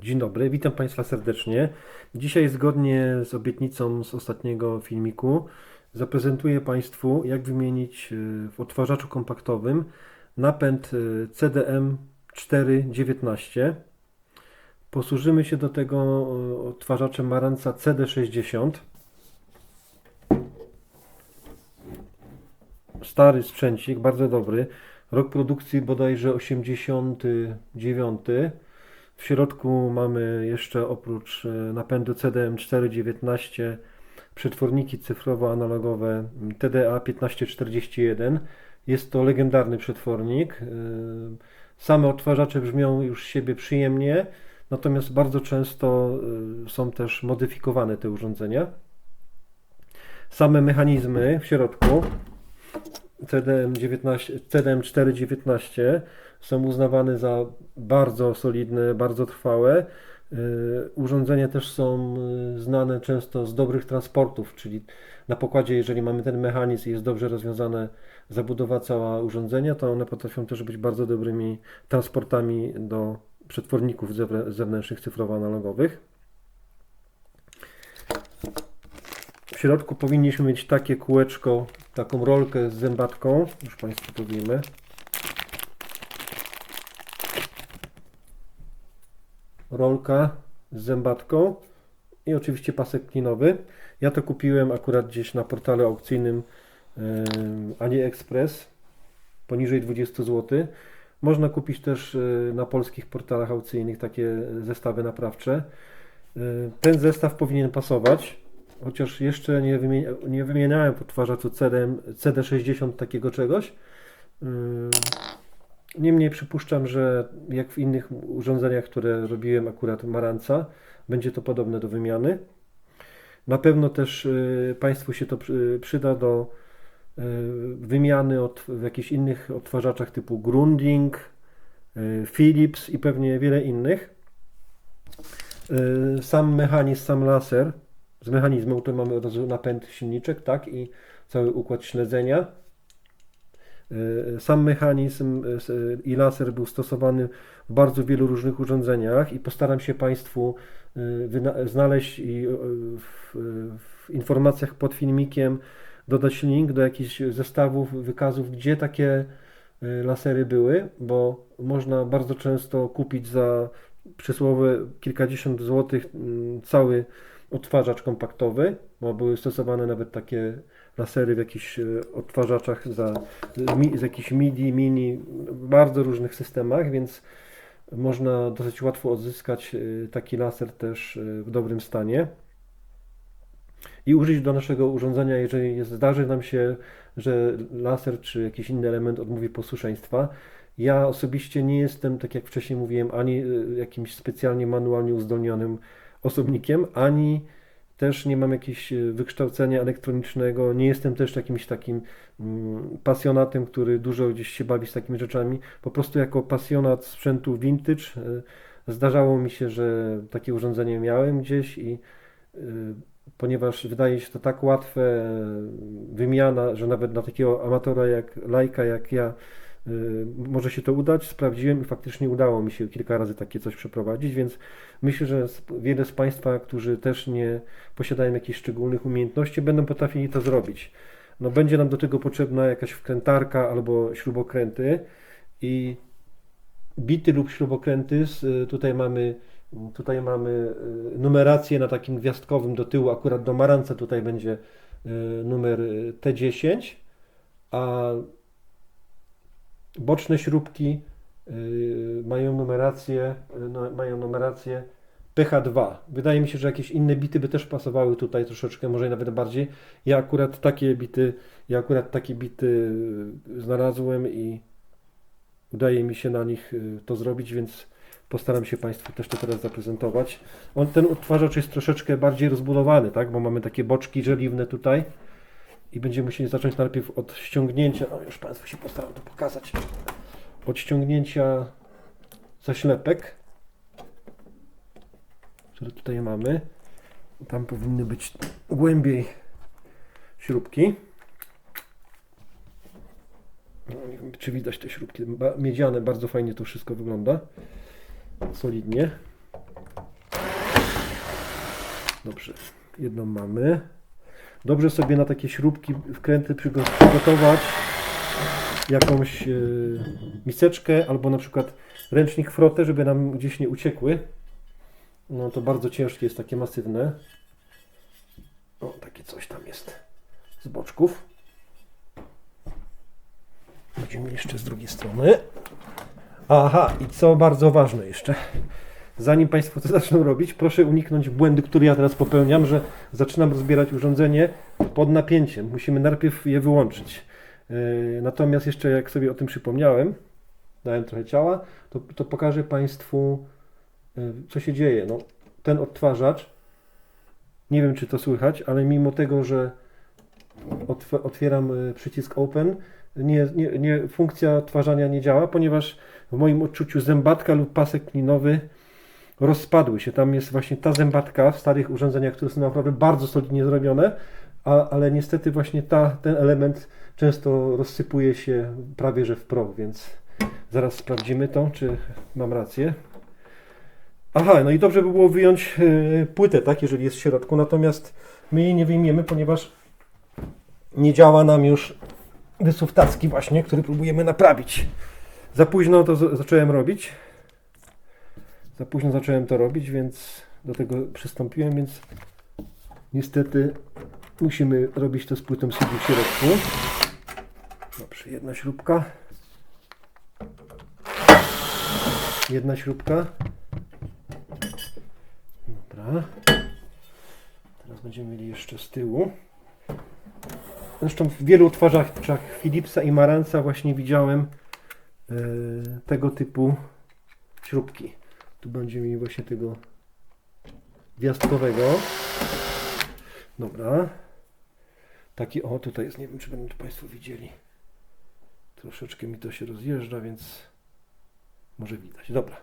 Dzień dobry, witam Państwa serdecznie. Dzisiaj, zgodnie z obietnicą z ostatniego filmiku, zaprezentuję Państwu, jak wymienić y, w odtwarzaczu kompaktowym napęd y, CDM 419. Posłużymy się do tego y, odtwarzaczem Maranca CD60. Stary sprzęcik, bardzo dobry. Rok produkcji bodajże 89. W środku mamy jeszcze oprócz e, napędu CDM419 przetworniki cyfrowo-analogowe TDA 1541. Jest to legendarny przetwornik. E, Same odtwarzacze brzmią już siebie przyjemnie, natomiast bardzo często e, są też modyfikowane te urządzenia. Same mechanizmy w środku CDM, 19, CDM 419 są uznawane za bardzo solidne, bardzo trwałe. Yy, Urządzenia też są yy, znane często z dobrych transportów, czyli na pokładzie, jeżeli mamy ten mechanizm i jest dobrze rozwiązane zabudowa cała urządzenia, to one potrafią też być bardzo dobrymi transportami do przetworników zewnę- zewnętrznych cyfrowo-analogowych. W środku powinniśmy mieć takie kółeczko, taką rolkę z zębatką. Już Państwu powiemy. Rolka z zębatką i oczywiście pasek klinowy. Ja to kupiłem akurat gdzieś na portalu aukcyjnym AliExpress poniżej 20 zł. Można kupić też e, na polskich portalach aukcyjnych takie zestawy naprawcze. E, Ten zestaw powinien pasować, chociaż jeszcze nie, wymienia, nie wymieniałem w odtwarzaczu CD, CD60 takiego czegoś. Niemniej przypuszczam, że jak w innych urządzeniach, które robiłem akurat Maranca, będzie to podobne do wymiany. Na pewno też y, Państwu się to przy- przyda do y, wymiany od, w jakichś innych odtwarzaczach typu Grundig, y, Philips i pewnie wiele innych. Y, Sam mechanizm, sam laser z mechanizmem, tu mamy od razu napęd silniczek, tak i cały układ śledzenia. Y, Sam mechanizm s- y, i laser był stosowany w bardzo wielu różnych urządzeniach i postaram się Państwu znaleźć i w, w informacjach pod filmikiem dodać link do jakichś zestawów, wykazów, gdzie takie lasery były, bo można bardzo często kupić za przysłowie kilkadziesiąt złotych mm, cały odtwarzacz kompaktowy, bo były stosowane nawet takie lasery w jakichś e, odtwarzaczach za, z jakichś MIDI, mini, bardzo różnych systemach, więc można dosyć łatwo odzyskać e, taki laser też e, w dobrym stanie i użyć do naszego urządzenia, jeżeli zdarzy nam się, że laser czy jakiś inny element odmówi posłuszeństwa. Ja osobiście nie jestem, tak jak wcześniej mówiłem, ani jakimś specjalnie manualnie uzdolnionym osobnikiem, ani też nie mam jakiegoś e, wykształcenia elektronicznego, nie jestem też jakimś takim mm, pasjonatem, który dużo gdzieś się bawi z takimi rzeczami. Po prostu jako pasjonat sprzętu vintage e, zdarzało mi się, że takie urządzenie miałem gdzieś i e, ponieważ wydaje się to tak łatwe wymiana, że nawet dla takiego amatora jak lajka jak ja może się to udać. Sprawdziłem i faktycznie udało mi się kilka razy takie coś przeprowadzić, więc myślę, że wiele z Państwa, którzy też nie posiadają jakichś szczególnych umiejętności, będą potrafili to zrobić. No, będzie nam do tego potrzebna jakaś wkrętarka albo śrubokręty i bity lub śrubokręty. y, Tutaj mamy, tutaj mamy y, numerację na takim gwiazdkowym do tyłu, akurat do Maranca tutaj będzie y, numer y, T10, a boczne śrubki y, mają numerację, y, no, mają numerację PH2. Wydaje mi się, że jakieś inne bity by też pasowały tutaj troszeczkę, może nawet bardziej. Ja akurat takie bity, ja akurat takie bity y, znalazłem i udaje mi się na nich to zrobić, więc postaram się Państwu też to teraz zaprezentować. On, ten odtwarzacz jest troszeczkę bardziej rozbudowany, tak, bo mamy takie boczki żeliwne tutaj i będziemy musieli zacząć najpierw od ściągnięcia, no już Państwu się postaram to pokazać, od ściągnięcia zaślepek, które tutaj mamy. Tam powinny być głębiej śrubki. No, nie wiem, czy widać te śrubki miedziane, bardzo fajnie to wszystko wygląda. Solidnie. Dobrze, jedną mamy. Dobrze sobie na takie śrubki, wkręty przygo- przygotować jakąś e, miseczkę albo na przykład ręcznik frotę, żeby nam gdzieś nie uciekły. No to bardzo ciężkie jest, takie masywne. O, takie coś tam jest z boczków. Będziemy jeszcze z drugiej strony. Aha, i co bardzo ważne jeszcze. Zanim Państwo to zaczną robić, proszę uniknąć błędu, który ja teraz popełniam, że zaczynam rozbierać urządzenie pod napięciem. Musimy najpierw je wyłączyć. Yy, Natomiast jeszcze jak sobie o tym przypomniałem, dałem trochę ciała, to, to pokażę Państwu, yy, co się dzieje. No, ten odtwarzacz, nie wiem czy to słychać, ale mimo tego, że otw- otwieram yy, przycisk Open, nie, nie, nie, funkcja odtwarzania nie działa, ponieważ w moim odczuciu zębatka lub pasek klinowy rozpadły się. Tam jest właśnie ta zębatka w starych urządzeniach, które są naprawdę bardzo solidnie zrobione, a, ale niestety właśnie ta, ten element często rozsypuje się prawie że w proch, więc zaraz sprawdzimy to, czy mam rację. Aha, no i dobrze by było wyjąć e, płytę, tak, jeżeli jest w środku, natomiast my jej nie wyjmiemy, ponieważ nie działa nam już wysuw tacki właśnie, który próbujemy naprawić. Za późno to zacząłem robić. Za późno zacząłem to robić, więc do tego przystąpiłem, więc niestety musimy robić to z płytą CD w środku. Dobrze, jedna śrubka. Jedna śrubka. Dobra. Teraz będziemy mieli jeszcze z tyłu. Zresztą w wielu odtwarzaczach Philipsa i Maranca właśnie widziałem e, tego typu śrubki. Tu będziemy mieli właśnie tego gwiazdkowego. Dobra. Taki o, tutaj jest, nie wiem czy będą to Państwo widzieli. Troszeczkę mi to się rozjeżdża, więc może widać. Dobra.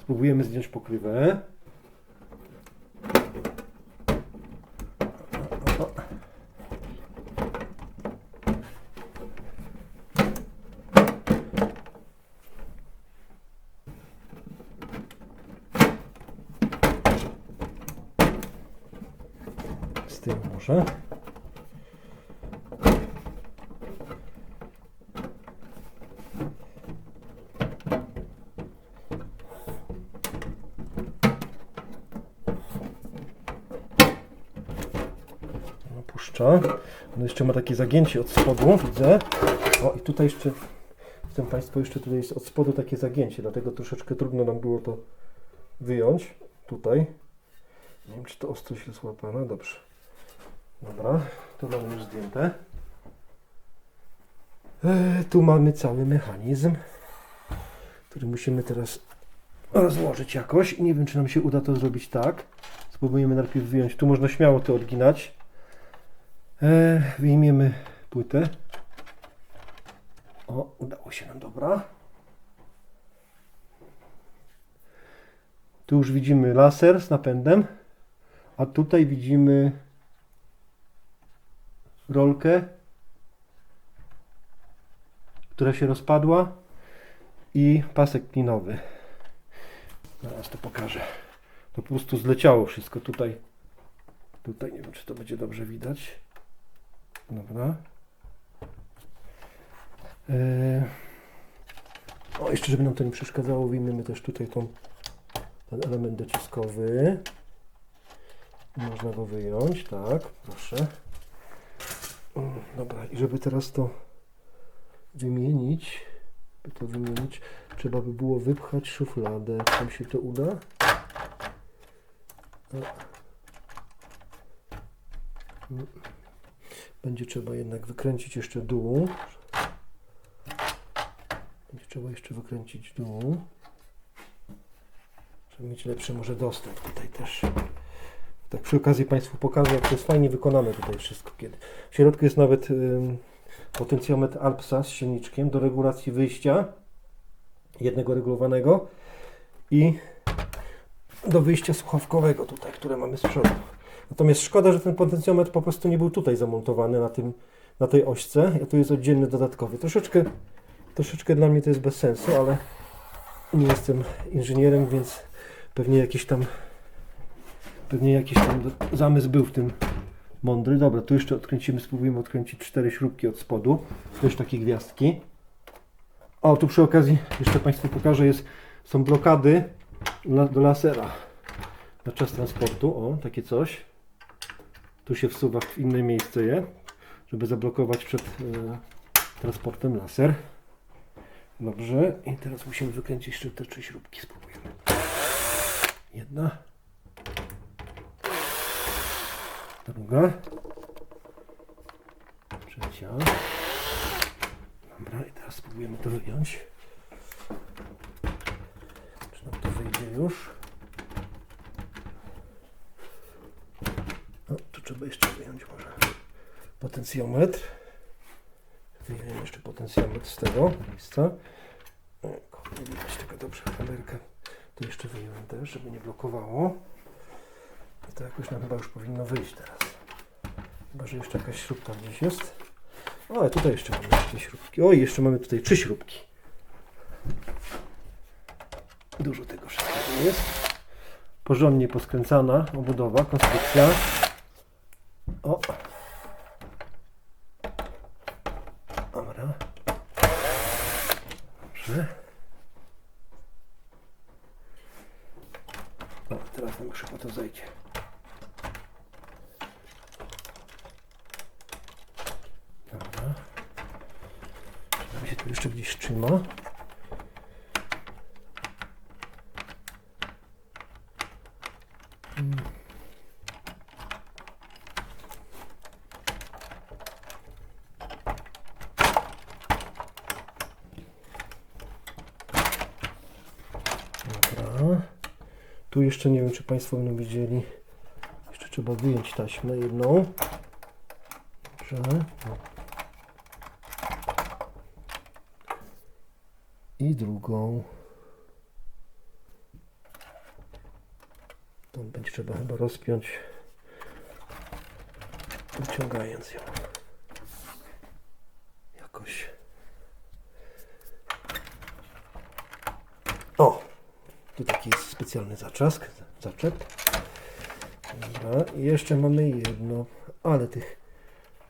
Spróbujemy zdjąć pokrywę. Z tyłu może. No, Puszcza. No jeszcze ma takie zagięcie od spodu, widzę. O i tutaj jeszcze, chcę Państwu jeszcze tutaj jest od spodu takie zagięcie, dlatego troszeczkę trudno nam było to wyjąć. Tutaj. Nie wiem, czy to ostro się złapane. Dobrze. Dobra, to mamy już zdjęte. E, tu mamy cały mechanizm, który musimy teraz rozłożyć jakoś. Nie wiem, czy nam się uda to zrobić tak. Spróbujemy najpierw wyjąć. Tu można śmiało to odginać. E, wyjmiemy płytę. O, udało się nam, dobra. Tu już widzimy laser z napędem, a tutaj widzimy rolkę, która się rozpadła i pasek klinowy. Zaraz to pokażę. To po prostu zleciało wszystko tutaj. Tutaj nie wiem, czy to będzie dobrze widać. Dobra. Eee. O, jeszcze żeby nam to nie przeszkadzało, wyjmiemy też tutaj tą, ten element dociskowy. Można go wyjąć, tak, proszę. Dobra, i żeby teraz to wymienić, by to wymienić, trzeba by było wypchać szufladę. Czy mi się to uda? Mm. Będzie trzeba jednak wykręcić jeszcze dół. Będzie trzeba jeszcze wykręcić dół. Żeby mieć lepszy może dostęp tutaj też. Tak przy okazji Państwu pokażę, jak to jest fajnie wykonane tutaj wszystko. Kiedy w środku jest nawet ym, potencjometr Alpsa z silniczkiem do regulacji wyjścia jednego regulowanego i do wyjścia słuchawkowego tutaj, które mamy z przodu. Natomiast szkoda, że ten potencjometr po prostu nie był tutaj zamontowany na, tym, na tej ośce, a tu jest oddzielny dodatkowy. Troszeczkę, troszeczkę dla mnie to jest bez sensu, ale nie jestem inżynierem, więc pewnie jakieś tam Pewnie jakiś tam zamysł był w tym mądry. Dobra, tu jeszcze odkręcimy, spróbujemy odkręcić cztery śrubki od spodu. Też takie gwiazdki. O, tu przy okazji jeszcze Państwu pokażę, jest, są blokady do lasera na czas transportu. O, takie coś. Tu się wsuwa w inne miejsce je, żeby zablokować przed e, transportem laser. Dobrze, i teraz musimy wykręcić jeszcze te trzy śrubki. Spróbujemy. Jedna. Druga. Trzecia. Dobra, i teraz spróbujemy to wyjąć. Czy nam to wyjdzie już? No, tu trzeba jeszcze wyjąć może potencjometr. Wyjmiemy jeszcze potencjometr z tego miejsca. O, kurde, Nie widać tego dobrze kamerkę. Tu jeszcze wyjąłem też, żeby nie blokowało. I to jakoś nam chyba już powinno wyjść teraz. Chyba, że jeszcze jakaś śrubka gdzieś jest. O, tutaj jeszcze mamy jakieś śrubki. O, i jeszcze mamy tutaj trzy śrubki. Dużo tego wszystkiego jest. Porządnie poskręcana obudowa, konstrukcja. O. O, teraz nam chyba to zejdzie. Dobra. Czy nam się tu jeszcze gdzieś trzyma? Dobra. Tu jeszcze nie wiem, czy Państwo będą widzieli. Jeszcze trzeba wyjąć taśmę jedną. Dobrze. I drugą. To będzie trzeba chyba rozpiąć, wyciągając ją. Jakoś. O! Tu taki jest specjalny zaczask, zaczep. Dobra, i jeszcze mamy jedno, ale tych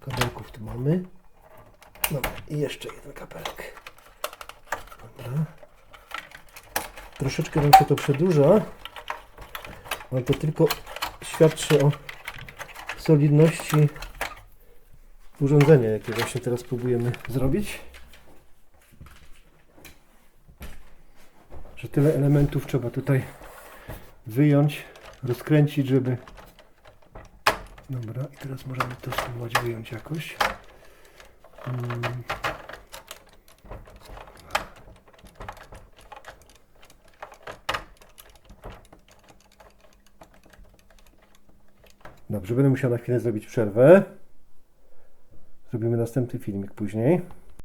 kabelków tu mamy. Dobra, i jeszcze jeden kabelek. Dobra. Troszeczkę nam się to przedłuża, ale to tylko świadczy o solidności urządzenia, jakie właśnie teraz próbujemy zrobić. Że tyle elementów trzeba tutaj wyjąć, rozkręcić, żeby... Dobra, i teraz możemy to spróbować wyjąć jakoś. Mm. Dobrze, będę musiał na chwilę zrobić przerwę. Zrobimy następny filmik później.